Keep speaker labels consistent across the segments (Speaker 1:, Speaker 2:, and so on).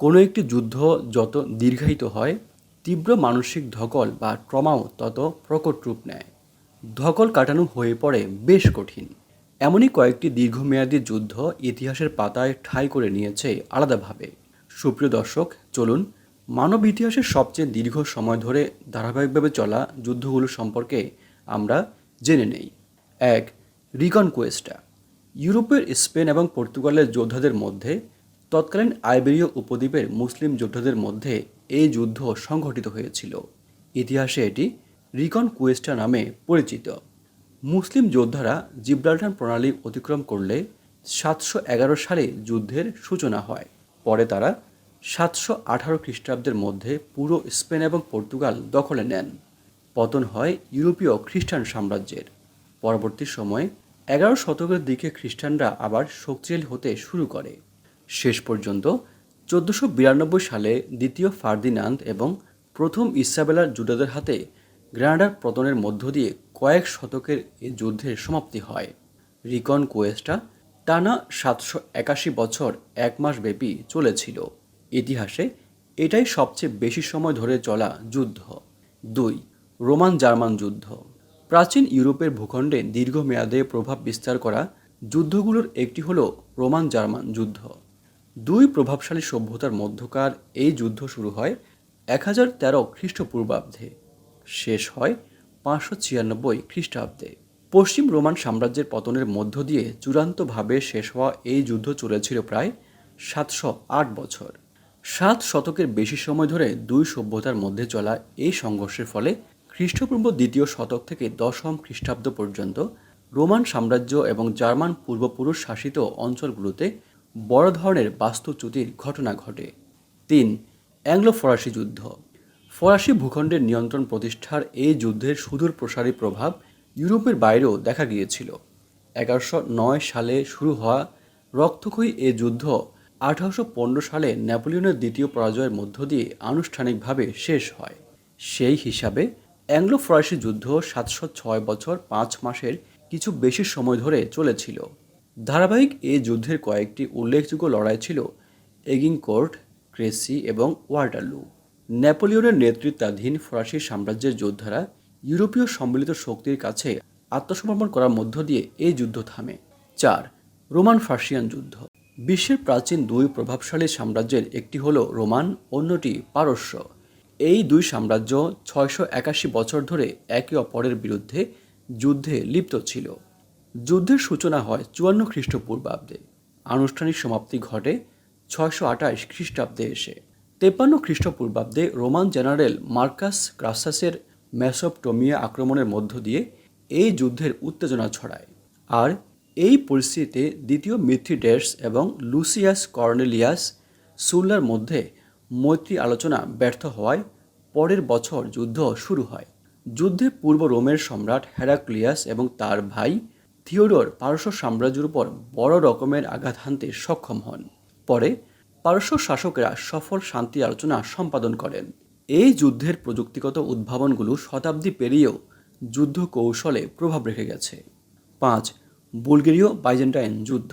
Speaker 1: কোনো একটি যুদ্ধ যত দীর্ঘায়িত হয়, তীব্র মানসিক ধকল বা ট্রমাও তত প্রকট রূপ নেয়। ধকল কাটানো হয়ে পড়ে বেশ কঠিন। এমনই কয়েকটি দীর্ঘমেয়াদী যুদ্ধ ইতিহাসের পাতায় ঠাঁই করে নিয়েছে আলাদাভাবে। সুপ্রিয় দর্শক, চলুন মানব ইতিহাসের সবচেয়ে দীর্ঘ সময় ধরে ধারাবাহিকভাবে চলা যুদ্ধগুলো সম্পর্কে আমরা জেনে নেই। এক রিকনকুয়েস্টা ইউরোপের স্পেন এবং পর্তুগালের যোদ্ধাদের মধ্যে তৎকালীন আইবেরীয় উপদ্বীপের মুসলিম যোদ্ধাদের মধ্যে এই যুদ্ধ সংঘটিত হয়েছিল। ইতিহাসে এটি রিকন কুয়েস্টা নামে পরিচিত। মুসলিম যোদ্ধারা জিব্রাল্টার প্রণালী অতিক্রম করলে সাতশো এগারো সালে যুদ্ধের সূচনা হয়। পরে তারা সাতশো আঠারো খ্রিস্টাব্দের মধ্যে পুরো স্পেন এবং পর্তুগাল দখলে নেন। পতন হয় ইউরোপীয় খ্রিস্টান সাম্রাজ্যের। পরবর্তী সময়ে এগারো শতকের দিকে খ্রিস্টানরা আবার শক্তিশালী হতে শুরু করে। শেষ পর্যন্ত চোদ্দোশো বিরানব্বই সালে দ্বিতীয় ফার্দিনান্দ এবং প্রথম ইসাবেলার যুদ্ধদের হাতে গ্রানাডার পতনের মধ্য দিয়ে কয়েক শতকের এই যুদ্ধের সমাপ্তি হয়। রিকন কোয়েস্টা টানা সাতশো একাশি বছর এক মাস ব্যাপী চলেছিল। ইতিহাসে এটাই সবচেয়ে বেশি সময় ধরে চলা যুদ্ধ। দুই রোমান জার্মান যুদ্ধ। প্রাচীন ইউরোপের ভূখণ্ডে দীর্ঘমেয়াদে প্রভাব বিস্তার করা যুদ্ধগুলোর একটি হলো রোমান জার্মান যুদ্ধ। দুই প্রভাবশালী সভ্যতার মধ্যকার এই যুদ্ধ শুরু হয় এক হাজার তেরো খ্রিস্টপূর্বাব্দে। শেষ হয় পাঁচশো ছিয়ানব্বই খ্রিস্টাব্দে। পশ্চিম রোমান সাম্রাজ্যের পতনের মধ্য দিয়ে চূড়ান্তভাবে শেষ হওয়া এই যুদ্ধ চলেছিল প্রায় সাতশো আট বছর। সাত শতকের বেশি সময় ধরে দুই সভ্যতার মধ্যে চলা এই সংঘর্ষের ফলে খ্রিস্টপূর্ব দ্বিতীয় শতক থেকে দশম খ্রিস্টাব্দ পর্যন্ত রোমান সাম্রাজ্য এবং জার্মান পূর্বপুরুষ শাসিত অঞ্চলগুলোতে বড় ধরনের বাস্তুচ্যুতির ঘটনা ঘটে। তিন অ্যাংলো ফরাসি যুদ্ধ। ফরাসি ভূখণ্ডের নিয়ন্ত্রণ প্রতিষ্ঠার এই যুদ্ধের সুদূর প্রসারী প্রভাব ইউরোপের বাইরেও দেখা গিয়েছিল। এগারোশো নয় সালে শুরু হওয়া রক্তক্ষয়ী এ যুদ্ধ আঠারোশো পনেরো সালে নেপোলিয়নের দ্বিতীয় পরাজয়ের মধ্য দিয়ে আনুষ্ঠানিকভাবে শেষ হয়। সেই হিসাবে অ্যাংলো ফরাসি যুদ্ধ সাতশো ছয় বছর পাঁচ মাসের কিছু বেশি সময় ধরে চলেছিল। ধারাবাহিক এ যুদ্ধের কয়েকটি উল্লেখযোগ্য লড়াই ছিল এগিংকোর্ট ক্রেসি এবং ওয়াটারলু। নেপোলিয়নের নেতৃত্বাধীন ফরাসি সাম্রাজ্যের যোদ্ধারা ইউরোপীয় সম্মিলিত শক্তির কাছে আত্মসমর্পণ করার মধ্য দিয়ে এই যুদ্ধ থামে। চার রোমান ফার্সিয়ান যুদ্ধ। বিশ্বের প্রাচীন দুই প্রভাবশালী সাম্রাজ্যের একটি হলো রোমান, অন্যটি পারস্য। এই দুই সাম্রাজ্য ছয়শো একাশি বছর ধরে একে অপরের বিরুদ্ধে যুদ্ধে লিপ্ত ছিল। যুদ্ধের সূচনা হয় চুয়ান্ন খ্রিস্টপূর্বাব্দে। আনুষ্ঠানিক সমাপ্তি ঘটে ছয়শো আঠাশ খ্রিস্টাব্দে এসে। তেপান্ন খ্রিস্টপূর্বাব্দে রোমান জেনারেল মার্কাস ক্রাসাসের মেসোপটোমিয়া আক্রমণের মধ্য দিয়ে এই যুদ্ধের উত্তেজনা ছড়ায়। আর এই পরিস্থিতিতে দ্বিতীয় মিথ্রিডেস এবং লুসিয়াস কর্নেলিয়াস সুল্লার মধ্যে মৈত্রী আলোচনা ব্যর্থ হওয়ায় পরের বছর যুদ্ধ শুরু হয়। যুদ্ধে পূর্ব রোমের সম্রাট হেরাক্লিয়াস এবং তার ভাই থিওডোর পারস্য সাম্রাজ্যের উপর বড় রকমের আঘাত হানতে সক্ষম হন। পরে পারস্য শাসকেরা সফল শান্তি আলোচনা সম্পাদন করেন। এই যুদ্ধের প্রযুক্তিগত উদ্ভাবনগুলো শতাব্দী পেরিয়েও যুদ্ধ কৌশলে প্রভাব রেখে গেছে। পাঁচ, বুলগেরীয় বাইজেন্টাইন যুদ্ধ।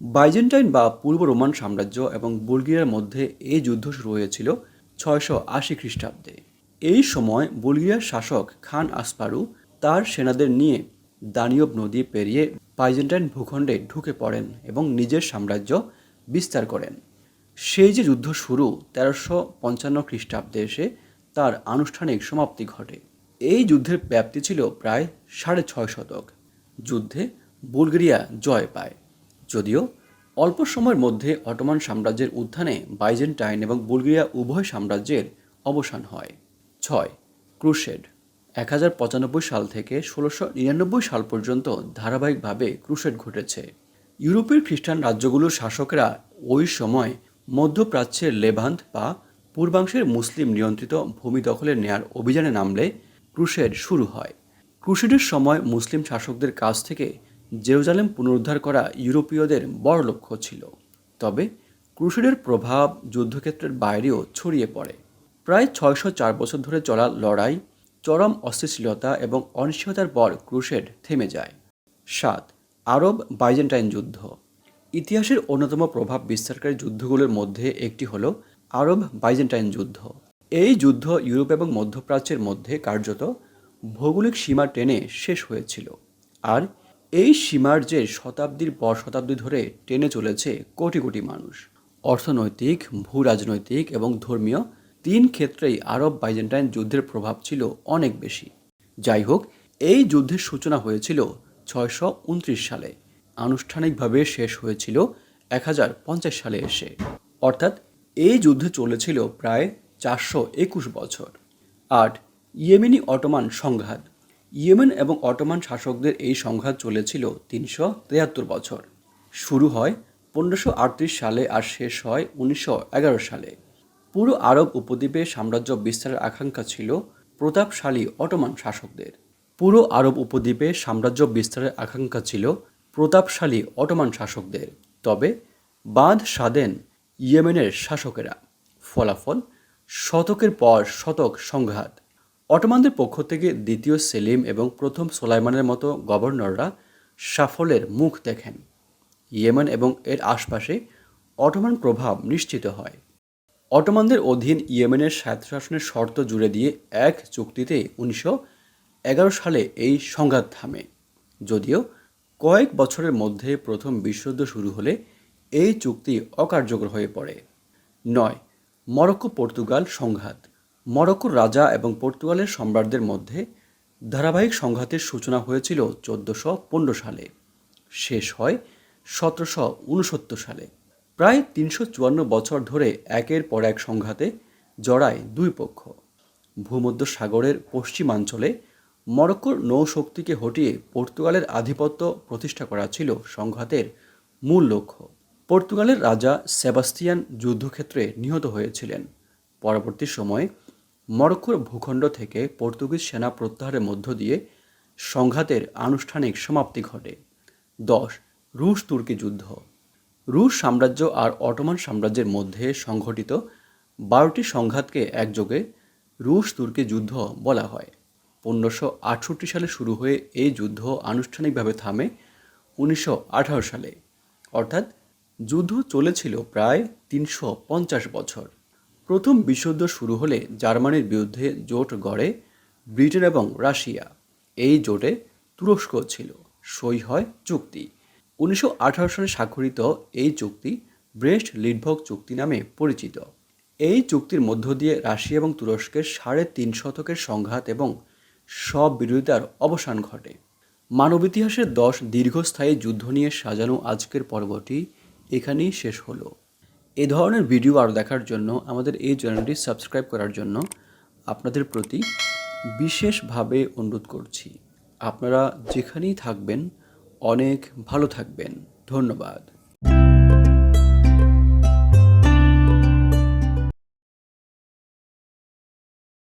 Speaker 1: বাইজেন্টাইন বা পূর্ব রোমান সাম্রাজ্য এবং বুলগেরিয়ার মধ্যে এই যুদ্ধ শুরু হয়েছিল ছয়শো আশি খ্রিস্টাব্দে। এই সময় বুলগেরিয়ার শাসক খান আসপারু তার সেনাদের নিয়ে দানিয়ব নদী পেরিয়ে বাইজেন্টাইন ভূখণ্ডে ঢুকে পড়েন এবং নিজের সাম্রাজ্য বিস্তার করেন। সেই যে যুদ্ধ শুরু তেরোশো পঞ্চান্ন খ্রিস্টাব্দে এসে তার আনুষ্ঠানিক সমাপ্তি ঘটে। এই যুদ্ধের ব্যাপ্তি ছিল প্রায় সাড়ে ছয় শতক। যুদ্ধে বুলগেরিয়া জয় পায়। যদিও অল্প সময়ের মধ্যে অটোমান সাম্রাজ্যের উত্থানে বাইজেন্টাইন এবং বুলগেরিয়া উভয় সাম্রাজ্যের অবসান হয়। ছয় ক্রুশেড। এক হাজার পঁচানব্বই সাল থেকে ষোলোশো নিরানব্বই সাল পর্যন্ত ধারাবাহিকভাবে ক্রুশেড ঘটেছে। ইউরোপের খ্রিস্টান রাজ্যগুলোর শাসকেরা ওই সময় মধ্যপ্রাচ্যের লেভান্ট বা পূর্বাংশের মুসলিম নিয়ন্ত্রিত ভূমি দখলে নেয়ার অভিযানে নামলে ক্রুশেড শুরু হয়। ক্রুশেডের সময় মুসলিম শাসকদের কাছ থেকে জেরুজালেম পুনরুদ্ধার করা ইউরোপীয়দের বড় লক্ষ্য ছিল। তবে ক্রুশেডের প্রভাব যুদ্ধক্ষেত্রের বাইরেও ছড়িয়ে পড়ে। প্রায় ছয়শো চার বছর ধরে চলা লড়াই চরম অস্থিতিশীলতা এবং অনিশ্চয়তার পর ক্রুশেড থেমে যায়। সাত আরব বাইজেন্টাইন যুদ্ধ। ইতিহাসের অন্যতম প্রভাব বিস্তারকারী যুদ্ধগুলোর মধ্যে একটি হলো আরব বাইজেন্টাইন যুদ্ধ। এই যুদ্ধ ইউরোপ এবং মধ্যপ্রাচ্যের মধ্যে কার্যত ভৌগোলিক সীমা টেনে শেষ হয়েছিল। আর এই সীমার যে শতাব্দীর পর শতাব্দী ধরে টেনে চলেছে কোটি কোটি মানুষ। অর্থনৈতিক ভূ রাজনৈতিক এবং ধর্মীয় তিন ক্ষেত্রেই আরব বাইজেন্টাইন যুদ্ধের প্রভাব ছিল অনেক বেশি। যাই হোক, এই যুদ্ধের সূচনা হয়েছিল ছয়শো উনত্রিশ সালে। আনুষ্ঠানিকভাবে শেষ হয়েছিল এক হাজার পঞ্চাশ সালে এসে। অর্থাৎ এই যুদ্ধে চলেছিল প্রায় চারশো একুশ বছর। আট, ইয়েমেনি অটোমান সংঘাত। ইয়েমেন এবং অটোমান শাসকদের এই সংঘাত চলেছিল তিনশো তিয়াত্তর বছর। শুরু হয় পনেরোশো সালে আর শেষ হয় উনিশশো এগারো সালে। পুরো আরব উপদ্বীপে সাম্রাজ্য বিস্তারের আকাঙ্ক্ষা ছিল প্রতাপশালী অটোমান শাসকদের। পুরো আরব উপদ্বীপে সাম্রাজ্য বিস্তারের আকাঙ্ক্ষা ছিল প্রতাপশালী অটোমান শাসকদের। তবে বাঁধ সাধেন ইয়েমেনের শাসকেরা। ফলাফল, শতকের পর শতক সংঘাত। অটোমানদের পক্ষ থেকে দ্বিতীয় সেলিম এবং প্রথম সোলাইমানের মতো গভর্নররা সাফল্যের মুখ দেখেন। ইয়েমেন এবং এর আশপাশে অটোমান প্রভাব নিশ্চিত হয়। অটোমানদের অধীন ইয়েমেনের স্বায়ত্তশাসনের শর্ত জুড়ে দিয়ে এক চুক্তিতে উনিশশো এগারো সালে এই সংঘাত থামে। যদিও কয়েক বছরের মধ্যে প্রথম বিশ্বযুদ্ধ শুরু হলে এই চুক্তি অকার্যকর হয়ে পড়ে। নয় মরক্কো পর্তুগাল সংঘাত। মরক্কোর রাজা এবং পর্তুগালের সম্রাটদের মধ্যে ধারাবাহিক সংঘাতের সূচনা হয়েছিল চোদ্দোশো পনেরো সালে। শেষ হয় সতেরোশো উনসত্তর সালে। প্রায় তিনশো চুয়ান্ন বছর ধরে একের পর এক সংঘাতে জড়ায় দুই পক্ষ। ভূমধ্য সাগরের পশ্চিমাঞ্চলে মরক্কোর নৌশক্তিকে হটিয়ে পর্তুগালের আধিপত্য প্রতিষ্ঠা করা ছিল সংঘাতের মূল লক্ষ্য। পর্তুগালের রাজা সেবাস্তিয়ান যুদ্ধক্ষেত্রে নিহত হয়েছিলেন। পরবর্তী সময়ে মরক্কোর ভূখণ্ড থেকে পর্তুগিজ সেনা প্রত্যাহারের মধ্য দিয়ে সংঘাতের আনুষ্ঠানিক সমাপ্তি ঘটে। দশ রুশ তুর্কি যুদ্ধ। রুশ সাম্রাজ্য আর অটোমান সাম্রাজ্যের মধ্যে সংঘটিত বারোটি সংঘাতকে একযোগে রুশ তুর্কি যুদ্ধ বলা হয়। পনেরোশো আটষট্টি সালে শুরু হয়ে এই যুদ্ধ আনুষ্ঠানিকভাবে থামে উনিশশো আঠারো সালে। অর্থাৎ যুদ্ধ চলেছিল প্রায় তিনশো পঞ্চাশ বছর। প্রথম বিশ্বযুদ্ধ শুরু হলে জার্মানির বিরুদ্ধে জোট গড়ে ব্রিটেন এবং রাশিয়া। এই জোটে তুরস্ক ছিল। সই হয় চুক্তি। উনিশশো আঠারো সালে স্বাক্ষরিত এই চুক্তি ব্রেস্ট লিডভক চুক্তি নামে পরিচিত। এই চুক্তির মধ্য দিয়ে রাশিয়া এবং তুরস্কের সাড়ে তিন শতকের সংঘাত এবং সব বিরোধিতার অবসান ঘটে। মানব ইতিহাসের দশ দীর্ঘস্থায়ী যুদ্ধ নিয়ে সাজানো আজকের পর্বটি এখানেই শেষ হলো। এ ধরনের ভিডিও আরও দেখার জন্য আমাদের এই চ্যানেলটি সাবস্ক্রাইব করার জন্য আপনাদের প্রতি বিশেষভাবে অনুরোধ করছি। আপনারা যেখানেই থাকবেন অনেক ভালো থাকবেন। ধন্যবাদ।